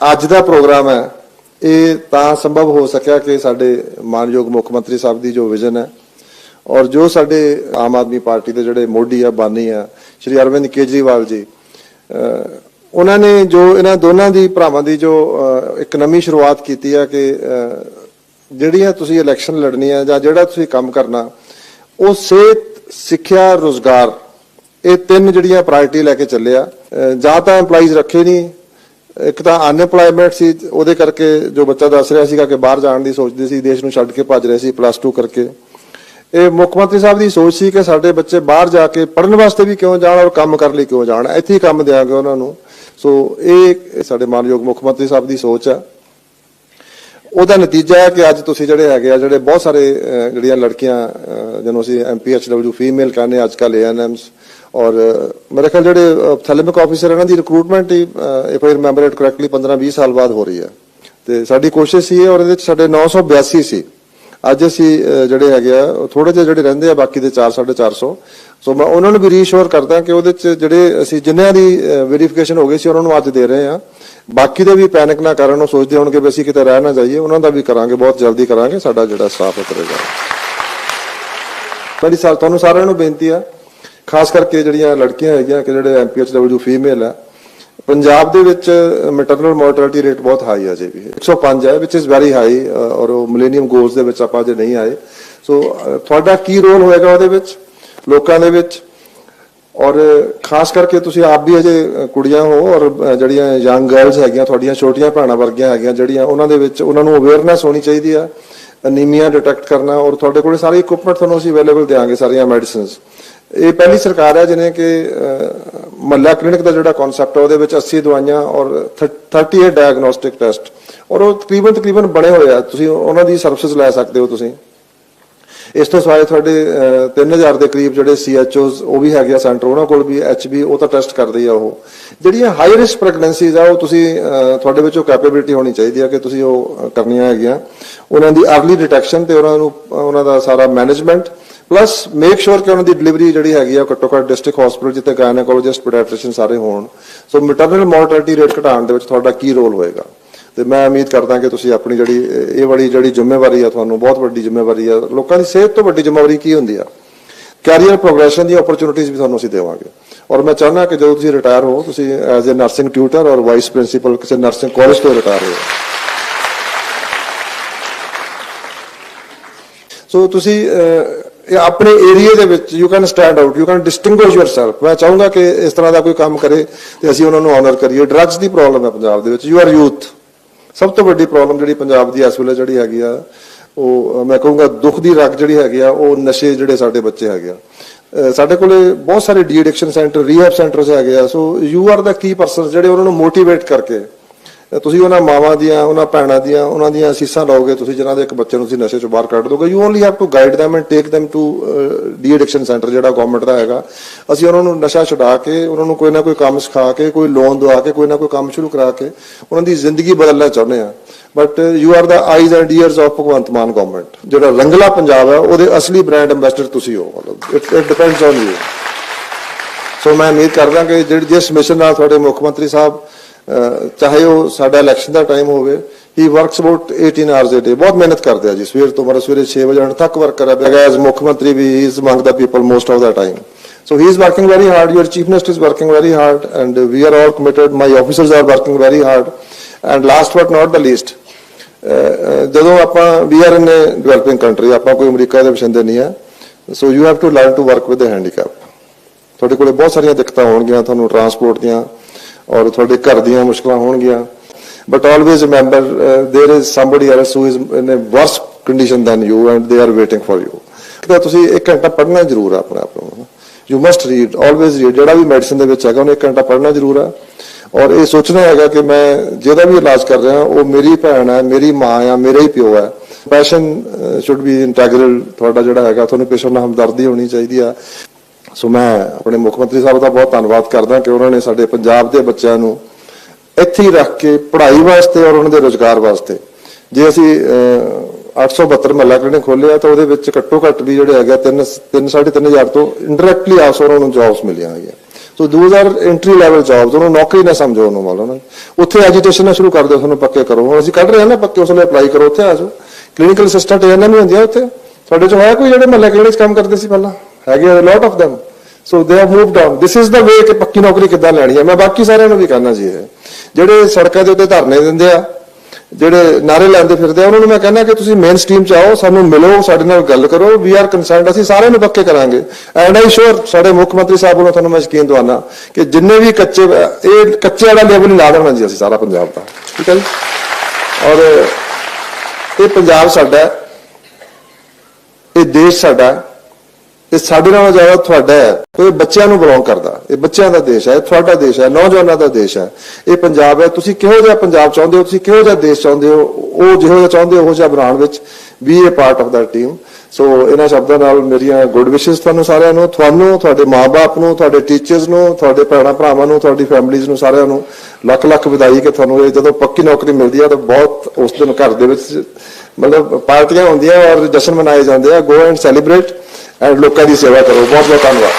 ਅੱਜ ਦਾ ਪ੍ਰੋਗਰਾਮ ਹੈ। ਇਹ ਤਾਂ ਸੰਭਵ ਹੋ ਸਕਿਆ ਕਿ ਸਾਡੇ ਮਾਨਯੋਗ ਮੁੱਖ ਮੰਤਰੀ ਸਾਹਿਬ ਦੀ ਜੋ ਵਿਜ਼ਨ ਹੈ ਔਰ ਜੋ ਸਾਡੇ ਆਮ ਆਦਮੀ ਪਾਰਟੀ ਦੇ ਜਿਹੜੇ ਮੋਢੀ ਆ, ਬਾਨੀ ਆ, ਸ਼੍ਰੀ ਅਰਵਿੰਦ ਕੇਜਰੀਵਾਲ ਜੀ ਉਹਨਾਂ ਨੇ ਜੋ ਇਹਨਾਂ ਦੋਨਾਂ ਦੀ ਭਰਾਵਾਂ ਦੀ ਜੋ ਇੱਕ ਨਵੀਂ ਸ਼ੁਰੂਆਤ ਕੀਤੀ ਆ ਕਿ ਜਿਹੜੀਆਂ ਤੁਸੀਂ ਇਲੈਕਸ਼ਨ ਲੜਨੀ ਹੈ ਜਾਂ ਜਿਹੜਾ ਤੁਸੀਂ ਕੰਮ ਕਰਨਾ, ਉਹ ਸਿਹਤ, ਸਿੱਖਿਆ, ਰੋਜ਼ਗਾਰ, ਇਹ ਤਿੰਨ ਜਿਹੜੀਆਂ ਪ੍ਰਾਇੋਰਟੀ ਲੈ ਕੇ ਚੱਲਿਆ ਜਾਂ ਤਾਂ EMPLOYEES ਰੱਖੇ ਨਹੀਂ ਇੱਕ ਤਾਂ ਅਨਐਮਪਲੋਇਮੈਂਟ ਸੀ, ਉਹਦੇ ਕਰਕੇ ਜੋ ਬੱਚਾ ਦੱਸ ਰਿਹਾ ਸੀਗਾ ਕਿ ਬਾਹਰ ਜਾਣ ਦੀ ਸੋਚਦੇ ਸੀ, ਦੇਸ਼ ਨੂੰ ਛੱਡ ਕੇ ਭੱਜ ਰਹੇ ਸੀ ਪਲੱਸ 2 ਕਰਕੇ। ਇਹ ਮੁੱਖ ਮੰਤਰੀ ਸਾਹਿਬ ਦੀ ਸੋਚ ਸੀ ਕਿ ਸਾਡੇ ਬੱਚੇ ਬਾਹਰ ਜਾ ਕੇ ਪੜ੍ਹਨ ਵਾਸਤੇ ਵੀ ਕਿਉਂ ਜਾਣ ਔਰ ਕੰਮ ਕਰਨ ਲਈ ਕਿਉਂ ਜਾਣ। ਇੱਥੇ ਹੀ ਕੰਮ ਦਿਆਂਗੇ ਉਹਨਾਂ ਨੂੰ। ਸੋ ਇਹ ਸਾਡੇ ਮਾਨਯੋਗ ਮੁੱਖ ਮੰਤਰੀ ਸਾਹਿਬ ਦੀ ਸੋਚ ਆ। ਉਹਦਾ ਨਤੀਜਾ ਹੈ ਕਿ ਅੱਜ ਤੁਸੀਂ ਜਿਹੜੇ ਹੈਗੇ ਆ, ਜਿਹੜੇ ਬਹੁਤ ਸਾਰੇ ਜਿਹੜੀਆਂ ਲੜਕੀਆਂ ਜਿਹਨੂੰ ਅਸੀਂ ਐਮਪੀਐਚਡਬਲਯੂ ਫੀਮੇਲ ਕਹਿੰਦੇ ਅੱਜ ਕੱਲ ਏਐਨਐਮਸ ਔਰ ਮੇਰੇ ਖਿਆਲ ਜਿਹੜੇ ਥੈਲਮਿਕ ਆਫੀਸਰ ਇਹਨਾਂ ਦੀ recruitment he if I remember it correctly 15 20 ਸਾਲ ਬਾਅਦ ਹੋ ਰਹੀ ਹੈ। ਤੇ ਸਾਡੀ ਕੋਸ਼ਿਸ਼ ਸੀ ਔਰ ਇਹਦੇ ਵਿੱਚ ਸਾਡੇ 982 ਸੀ ਅੱਜ ਅਸੀਂ ਜਿਹੜੇ ਹੈਗੇ ਆ ਥੋੜੇ ਜਿਹੇ ਜਿਹੜੇ ਰਹਿੰਦੇ ਆ, ਬਾਕੀ ਦੇ 4 450 ਸੋ। ਮੈਂ ਉਹਨਾਂ ਨੂੰ ਵੀ ਰੀਸ਼ੋਰ ਕਰਦਾ ਕਿ ਉਹਦੇ ਚ ਜਿਹੜੇ ਅਸੀਂ ਜਿੰਨਿਆਂ ਦੀ ਵੈਰੀਫਿਕੇਸ਼ਨ ਹੋ ਗਈ ਸੀ, ਉਹਨਾਂ ਨੂੰ ਅੱਜ ਦੇ ਰਹੇ ਆ ਬਾਕੀ ਦੇ ਵੀ ਪੈਨਿਕ ਨਾ ਕਰਨ, ਉਹ ਸੋਚਦੇ ਹੋਣਗੇ ਵੀ ਅਸੀਂ ਕਿਤੇ ਰਹਿ ਨਾ ਜਾਈਏ। ਉਹਨਾਂ ਦਾ ਵੀ ਕਰਾਂਗੇ, ਬਹੁਤ ਜਲਦੀ ਕਰਾਂਗੇ, ਸਾਡਾ ਜਿਹੜਾ ਸਟਾਫ ਹੈ ਕਰੇਗਾ ਮੇਰੀ ਸਾਲ ਤੁਹਾਨੂੰ ਸਾਰਿਆਂ ਨੂੰ ਬੇਨਤੀ ਆ ਖਾਸ ਕਰਕੇ ਜਿਹੜੀਆਂ ਲੜਕੀਆਂ ਹੈਗੀਆਂ ਕਿ ਜਿਹੜੇ ਐਮਪੀਐਚਡਬਲਯੂ ਫੀਮੇਲ ਆ, ਪੰਜਾਬ ਦੇ ਵਿੱਚ ਮੈਟਰਨਲ ਮੋਰਟੈਲਿਟੀ ਰੇਟ ਬਹੁਤ ਹਾਈ ਆ ਜੇ ਵੀ। 105 ਹੈ ਵਿਚ ਇਜ਼ ਵੈਰੀ ਹਾਈ ਔਰ ਉਹ ਮਿਲੇਨੀਅਮ ਗੋਲਸ ਦੇ ਵਿੱਚ ਆਪਾਂ ਜੇ ਨਹੀਂ ਆਏ। ਸੋ ਤੁਹਾਡਾ ਕੀ ਰੋਲ ਹੋਏਗਾ ਉਹਦੇ ਵਿੱਚ, ਲੋਕਾਂ ਦੇ ਵਿੱਚ? ਔਰ ਖਾਸ ਕਰਕੇ ਤੁਸੀਂ ਆਪ ਵੀ ਅਜੇ ਕੁੜੀਆਂ ਹੋ, ਔਰ ਜਿਹੜੀਆਂ ਯੰਗ ਗਰਲਸ ਹੈਗੀਆਂ, ਤੁਹਾਡੀਆਂ ਛੋਟੀਆਂ ਭੈਣਾਂ ਵਰਗੀਆਂ ਹੈਗੀਆਂ, ਜਿਹੜੀਆਂ ਉਹਨਾਂ ਦੇ ਵਿੱਚ, ਉਹਨਾਂ ਨੂੰ ਅਵੇਅਰਨੈਸ ਹੋਣੀ ਚਾਹੀਦੀ ਆ, ਅਨੀਮੀਆ ਡਿਟੈਕਟ ਕਰਨਾ, ਔਰ ਤੁਹਾਡੇ ਕੋਲੇ ਸਾਰੀ ਇਕਵਿਪਮੈਂਟ ਤੁਹਾਨੂੰ ਅਸੀਂ ਅਵੇਲੇਬਲ ਦੇਵਾਂਗੇ ਸਾਰੀਆਂ ਮੈਡੀਸਿਨਸ ਇਹ ਪਹਿਲੀ ਸਰਕਾਰ ਹੈ ਜਿਹਨੇ ਕਿ ਮੱਲਾ ਕਲੀਨਿਕ ਦਾ ਜਿਹੜਾ ਕਨਸੈਪਟ ਹੈ ਉਹਦੇ ਵਿੱਚ 80 ਦਵਾਈਆਂ ਔਰ 38 ਡਾਇਗਨੋਸਟਿਕ ਟੈਸਟ ਔਰ ਉਹ ਤਕਰੀਬਨ ਤਕਰੀਬਨ ਬਣੇ ਹੋਏ ਆ। ਤੁਸੀਂ ਉਹਨਾਂ ਦੀ ਸਰਵਿਸਿਜ਼ ਲੈ ਸਕਦੇ ਹੋ ਤੁਸੀਂ। ਇਸ ਤੋਂ ਸਿਵਾਏ ਤੁਹਾਡੇ ਅਹ, 3000 ਦੇ ਕਰੀਬ ਜਿਹੜੇ ਸੀਐਚਓਸ ਉਹ ਵੀ ਹੈਗੇ ਆ ਸੈਂਟਰ ਉਹਨਾਂ ਕੋਲ ਵੀ ਐਚਬੀ ਉਹ ਤਾਂ ਟੈਸਟ ਕਰਦੇ ਆ ਉਹ। ਜਿਹੜੀਆਂ ਹਾਈ ਰਿਸਕ ਪ੍ਰੈਗਨੈਂਸੀਜ਼ ਆ ਉਹ ਤੁਸੀਂ ਤੁਹਾਡੇ ਵਿੱਚ ਉਹ ਕੈਪੇਬਿਲਿਟੀ ਹੋਣੀ ਚਾਹੀਦੀ ਆ ਕਿ ਤੁਸੀਂ ਉਹ ਕਰਨੀਆਂ ਹੈਗੀਆਂ। ਉਹਨਾਂ ਦੀ अर्ਲੀ ਡਿਟੈਕਸ਼ਨ ਤੇ ਉਹਨਾਂ ਨੂੰ ਉਹਨਾਂ ਦਾ ਸਾਰਾ ਮੈਨੇਜਮੈਂਟ ਪਲੱਸ ਮੇਕ ਸ਼ੋਰ ਕਿ ਉਹਨਾਂ ਦੀ ਡਿਲੀਵਰੀ ਜਿਹੜੀ ਹੈਗੀ ਆ ਘੱਟੋ ਘੱਟ ਡਿਸਟ੍ਰਿਕਟ ਹਸਪੀਟਲ ਜਿੱਥੇ ਗਾਇਨੋਕੋਲੋਜਿਸਟ ਪੀਡੀਆਟ੍ਰਿਸ਼ੀਅਨ ਸਾਰੇ ਹੋਣ। ਸੋ ਮੈਟਰਨਲ ਮੋਰਟੈਲਿਟੀ ਰੇਟ ਘਟਾਉਣ ਦੇ ਵਿੱਚ ਤੁਹਾਡਾ ਕੀ ਰੋਲ ਹੋਏਗਾ? ਤੇ ਮੈਂ ਉਮੀਦ ਕਰਦਾ ਕਿ ਤੁਸੀਂ ਆਪਣੀ ਜਿਹੜੀ, ਇਹ ਵਾਲੀ ਜਿਹੜੀ ਜ਼ਿੰਮੇਵਾਰੀ ਆ, ਤੁਹਾਨੂੰ ਬਹੁਤ ਵੱਡੀ ਜ਼ਿੰਮੇਵਾਰੀ ਆ। ਲੋਕਾਂ ਦੀ ਸਿਹਤ ਤੋਂ ਵੱਡੀ ਜ਼ਿੰਮੇਵਾਰੀ ਕੀ ਹੁੰਦੀ ਆ? ਕੈਰੀਅਰ ਪ੍ਰੋਗਰੈਸ਼ਨ ਦੀ ਓਪਰਚੁਨਿਟੀਜ਼ ਵੀ ਤੁਹਾਨੂੰ ਅਸੀਂ ਦੇਵਾਂਗੇ। ਔਰ ਮੈਂ ਚਾਹੁੰਦਾ ਕਿ ਜਦੋਂ ਤੁਸੀਂ ਰਿਟਾਇਰ ਹੋ, ਤੁਸੀਂ as a nursing tutor or vice principal ਕਿਸੇ ਨਰਸਿੰਗ ਕਾਲਜ ਤੋਂ ਰਿਟਾਇਰ ਹੋ। ਸੋ ਤੁਸੀਂ ਆਪਣੇ ਏਰੀਆ ਦੇ ਵਿੱਚ you can stand out you can distinguish yourself ਮੈਂ ਚਾਹੂੰਗਾ ਕਿ ਇਸ ਤਰ੍ਹਾਂ ਦਾ ਕੋਈ ਕੰਮ ਕਰੇ ਤੇ ਅਸੀਂ ਉਹਨਾਂ ਨੂੰ ਆਨਰ ਕਰੀਏ। ਡਰੱਗਸ ਦੀ ਪ੍ਰੋਬਲਮ ਹੈ ਪੰਜਾਬ ਦੇ ਵਿੱਚ। ਯੂ ਆਰ ਯੂਥ ਸਭ ਤੋਂ ਵੱਡੀ ਪ੍ਰੋਬਲਮ ਜਿਹੜੀ ਪੰਜਾਬ ਦੀ ਇਸ ਵੇਲੇ ਜਿਹੜੀ ਹੈਗੀ ਆ, ਉਹ ਮੈਂ ਕਹੂੰਗਾ ਦੁੱਖ ਦੀ ਰੱਗ ਜਿਹੜੀ ਹੈਗੀ ਆ, ਉਹ ਨਸ਼ੇ ਜਿਹੜੇ ਸਾਡੇ ਬੱਚੇ ਹੈਗੇ ਆ। ਸਾਡੇ ਕੋਲੇ ਬਹੁਤ ਸਾਰੇ de addiction centre rehab centres ਹੈਗੇ ਆ। So you are the key person ਜਿਹੜੇ ਉਹਨਾਂ ਨੂੰ ਮੋਟੀਵੇਟ ਕਰਕੇ ਤੁਸੀਂ ਉਹਨਾਂ ਮਾਵਾਂ ਦੀਆਂ, ਉਹਨਾਂ ਭੈਣਾਂ ਦੀਆਂ, ਉਹਨਾਂ ਦੀਆਂ ਅਸੀਸਾਂ ਲਓਗੇ, ਤੁਸੀਂ ਜਿਨ੍ਹਾਂ ਦੇ ਇੱਕ ਬੱਚੇ ਨੂੰ ਤੁਸੀਂ ਨਸ਼ੇ ਚੋਂ ਬਾਹਰ ਕੱਢ ਦੋਗੇ you only have to guide them and take them to de addiction centre ਜਿਹੜਾ ਗਵਰਨਮੈਂਟ ਦਾ ਹੈਗਾ। ਅਸੀਂ ਉਹਨਾਂ ਨੂੰ ਨਸ਼ਾ ਛੁਡਾ ਕੇ, ਉਹਨਾਂ ਨੂੰ ਕੋਈ ਨਾ ਕੋਈ ਕੰਮ ਸਿਖਾ ਕੇ, ਕੋਈ ਲੋਨ ਦਵਾ ਕੇ, ਕੋਈ ਨਾ ਕੋਈ ਕੰਮ ਸ਼ੁਰੂ ਕਰਾ ਕੇ, ਉਹਨਾਂ ਦੀ ਜ਼ਿੰਦਗੀ ਬਦਲਣਾ ਚਾਹੁੰਦੇ ਆ but you are the eyes and ears of Bhagwant Mann government ਜਿਹੜਾ ਰੰਗਲਾ ਪੰਜਾਬ ਹੈ, ਉਹਦੇ ਅਸਲੀ ਬ੍ਰਾਂਡ ਐਮਬੈਸਡਰ ਤੁਸੀਂ ਹੋ। ਮਤਲਬ it depends on you so ਮੈਂ ਉਮੀਦ ਕਰਦਾ ਕਿ ਜਿਹੜੀ ਜਿਸ ਮਿਸ਼ਨ ਨਾਲ ਤੁਹਾਡੇ ਮੁੱਖ ਮੰਤਰੀ ਸਾਹਿਬ ਚਾਹੇ ਉਹ ਸਾਡਾ ਇਲੈਕਸ਼ਨ ਦਾ ਟਾਈਮ ਹੋਵੇ ਹੀ works about 18 hours a day ਬਹੁਤ ਮਿਹਨਤ ਕਰਦੇ ਆ ਜੀ। ਸਵੇਰ ਤੋਂ ਮਤਲਬ ਸਵੇਰੇ 6 ਵਜੇ ਤੱਕ ਵਰਕ ਕਰ ਰਿਹਾ ਐਜ਼ ਮੁੱਖ ਮੰਤਰੀ ਵੀ he is among the people most of the time So he is working very hard. Your chief minister is working very hard, and we are all committed. My officers are working very hard. And last but not the least, uh, ਜਦੋਂ ਆਪਾਂ we are in developing country ਆਪਾਂ ਕੋਈ America ਦੇ ਵਸਿੰਦੇ ਨਹੀਂ ਆ। So you have to learn to work with handicap ਤੁਹਾਡੇ ਕੋਲੇ ਬਹੁਤ ਸਾਰੀਆਂ ਦਿੱਕਤਾਂ ਹੋਣਗੀਆਂ। ਤੁਹਾਨੂੰ ਟਰਾਂਸਪੋਰਟ ਦੀਆਂ ਔਰ ਤੁਹਾਡੇ ਘਰ ਦੀਆਂ ਮੁਸ਼ਕਲਾਂ ਹੋਣਗੀਆਂ but always remember there is somebody else who is in a worse condition than you and they are waiting for you ਤਾਂ ਤੁਸੀਂ ਇੱਕ ਘੰਟਾ ਪੜ੍ਹਨਾ ਜ਼ਰੂਰ ਆ ਆਪਣੇ ਆਪ ਨੂੰ you must read always read ਜਿਹੜਾ ਵੀ ਮੈਡੀਸਿਨ ਦੇ ਵਿੱਚ ਹੈਗਾ ਉਹਨੇ ਇੱਕ ਘੰਟਾ ਪੜ੍ਹਨਾ ਜ਼ਰੂਰ ਆ ਔਰ ਇਹ ਸੋਚਣਾ ਹੈਗਾ ਕਿ ਮੈਂ ਜਿਹਦਾ ਵੀ ਇਲਾਜ ਕਰ ਰਿਹਾ ਉਹ ਮੇਰੀ ਭੈਣ ਹੈ ਮੇਰੀ ਮਾਂ ਆ ਮੇਰਾ ਹੀ ਪਿਓ ਹੈ ਪੈਸ਼ਨ ਸ਼ੁੱਡ ਬੀ ਇੰਟੈਗਰਲ ਤੁਹਾਡਾ ਜਿਹੜਾ ਹੈਗਾ ਤੁਹਾਨੂੰ ਪੇਸ਼ੈਂਟ ਨਾਲ ਹਮਦਰਦੀ ਹੋਣੀ ਚਾਹੀਦੀ ਆ ਸੋ ਮੈਂ ਆਪਣੇ ਮੁੱਖ ਮੰਤਰੀ ਸਾਹਿਬ ਦਾ ਬਹੁਤ ਧੰਨਵਾਦ ਕਰਦਾ ਕਿ ਉਹਨਾਂ ਨੇ ਸਾਡੇ ਪੰਜਾਬ ਦੇ ਬੱਚਿਆਂ ਨੂੰ ਇੱਥੇ ਹੀ ਰੱਖ ਕੇ ਪੜ੍ਹਾਈ ਵਾਸਤੇ ਔਰ ਉਹਨਾਂ ਦੇ ਰੋਜ਼ਗਾਰ ਵਾਸਤੇ। ਜੇ ਅਸੀਂ ਅਹ, 872 ਮਹੱਲਾ ਕਲੀਨਿਕ ਖੋਲਿਆ ਤਾਂ ਉਹਦੇ ਵਿੱਚ ਘੱਟੋ ਘੱਟ ਵੀ ਜਿਹੜੇ ਹੈਗਾ 3 3 3500 ਤੋਂ ਇਨਡਾਇਰੈਕਟਲੀ ਆਸ ਉਹਨਾਂ ਨੂੰ ਜੌਬਸ ਮਿਲੀਆਂ ਹੈਗੀਆਂ। So those are entry level jobs ਉਹਨੂੰ ਨੌਕਰੀ ਨਾ ਸਮਝੋ ਉਹਨੂੰ ਮਤਲਬ ਨਾ ਉੱਥੇ ਐਜੀਟੇਸ਼ਨ ਨਾ ਸ਼ੁਰੂ ਕਰ ਦਿਓ ਤੁਹਾਨੂੰ ਪੱਕੇ ਕਰੋ। ਹੁਣ ਅਸੀਂ ਕੱਢ ਰਹੇ ਹਾਂ ਨਾ ਪੱਕੇ ਉਸ ਲਈ ਅਪਲਾਈ ਕਰੋ ਉੱਥੇ ਆ ਜਾਓ। ਕਲੀਨਿਕਲ ਅਸਿਸਟੈਂਟ ਇਹਨਾਂ ਵੀ ਹੁੰਦੀਆਂ ਉੱਥੇ। ਤੁਹਾਡੇ ਚੋਂ ਹੈ ਕੋਈ ਜਿਹੜੇ ਮਹੱਲੇ ਕਲੀਨਿਕਸ ਕੰਮ ਕਰਦੇ ਸੀ ਪਹਿਲਾਂ? ਹੈਗੇ ਆ ਲੋਟ of them. So they have moved on this is the way ਕਿ ਪੱਕੀ ਨੌਕਰੀ ਕਿੱਦਾਂ ਲੈਣੀ ਹੈ। ਮੈਂ ਬਾਕੀ ਸਾਰਿਆਂ ਨੂੰ ਵੀ ਕਹਿਣਾ ਜੀ ਜਿਹੜੇ ਸੜਕਾਂ ਦੇ ਉੱਤੇ ਧਰਨੇ ਦਿੰਦੇ ਆ, ਜਿਹੜੇ ਨਾਰੇ ਲਾਉਂਦੇ ਫਿਰਦੇ ਆ, ਉਹਨਾਂ ਨੂੰ ਮੈਂ ਕਹਿੰਦਾ ਕਿ ਤੁਸੀਂ ਮੇਨ ਸਟ੍ਰੀਮ ਚ ਆਓ, ਸਾਨੂੰ ਮਿਲੋ, ਸਾਡੇ ਨਾਲ ਗੱਲ ਕਰੋ। ਵੀ ਆਰ ਕਨਸਰਨਡ ਅਸੀਂ ਸਾਰਿਆਂ ਨੂੰ ਪੱਕੇ ਕਰਾਂਗੇ। ਐਂਡ ਆਈ ਸ਼ੋਰ ਸਾਡੇ ਮੁੱਖ ਮੰਤਰੀ ਸਾਹਿਬ ਵੱਲੋਂ ਤੁਹਾਨੂੰ ਮੈਂ ਯਕੀਨ ਦਵਾਨਾ ਕਿ ਜਿੰਨੇ ਵੀ ਕੱਚੇ, ਇਹ ਕੱਚੇ ਵਾਲਾ ਲੈਵਲ ਲਾ ਦੇਣਾ ਜੀ ਅਸੀਂ ਸਾਰਾ ਪੰਜਾਬ ਦਾ। ਠੀਕ ਹੈ ਜੀ? ਔਰ ਇਹ ਪੰਜਾਬ ਸਾਡਾ ਇਹ ਦੇਸ਼ ਸਾਡਾ ਇਹ ਸਾਡੇ ਨਾਲੋਂ ਜ਼ਿਆਦਾ ਤੁਹਾਡਾ ਹੈ, ਇਹ ਬੱਚਿਆਂ ਨੂੰ ਬਿਲੋਂਗ ਕਰਦਾ। ਇਹ ਬੱਚਿਆਂ ਦਾ ਦੇਸ਼ ਹੈ ਤੁਹਾਡਾ ਦੇਸ਼ ਹੈ, ਨੌਜਵਾਨਾਂ ਦਾ ਦੇਸ਼ ਹੈ। ਇਹ ਪੰਜਾਬ ਹੈ। ਤੁਸੀਂ ਕਿਹੋ ਜਿਹਾ ਪੰਜਾਬ ਚਾਹੁੰਦੇ ਹੋ, ਤੁਸੀਂ ਕਿਹੋ ਜਿਹਾ ਦੇਸ਼ ਚਾਹੁੰਦੇ ਹੋ, ਉਹ ਜਿਹੋ ਜਿਹਾ ਚਾਹੁੰਦੇ ਹੋ, ਉਹ ਜਿਹਾ ਬਣਾਉਣ ਵਿੱਚ ਵੀ ਇਹ part of the team so ਇਹਨਾਂ ਸ਼ਬਦਾਂ ਨਾਲ ਮੇਰੀਆਂ ਗੁੱਡ ਵਿਸ਼ੇਸ ਤੁਹਾਨੂੰ ਸਾਰਿਆਂ ਨੂੰ, ਤੁਹਾਨੂੰ, ਤੁਹਾਡੇ ਮਾਪੇ ਨੂੰ, ਤੁਹਾਡੇ ਟੀਚਰਸ ਨੂੰ, ਤੁਹਾਡੇ ਭੈਣਾਂ ਭਰਾਵਾਂ ਨੂੰ, ਤੁਹਾਡੀ ਫੈਮਿਲੀਜ਼ ਨੂੰ ਸਾਰਿਆਂ ਨੂੰ ਲੱਖ ਲੱਖ ਵਧਾਈ ਕਿ ਤੁਹਾਨੂੰ ਇਹ ਜਦੋਂ ਪੱਕੀ ਨੌਕਰੀ ਮਿਲਦੀ ਹੈ ਤਾਂ ਬਹੁਤ ਉਸ ਦਿਨ ਘਰ ਦੇ ਵਿੱਚ ਮਤਲਬ ਪਾਰਟੀਆਂ ਹੁੰਦੀਆਂ ਔਰ ਜਸ਼ਨ ਮਨਾਏ ਜਾਂਦੇ ਆ ਗੋ ਐਂਡ ਸੈਲੀਬ੍ਰੇਟ ਐਂਡ ਲੋਕਾਂ ਦੀ ਸੇਵਾ ਕਰੋ। ਬਹੁਤ ਬਹੁਤ ਧੰਨਵਾਦ।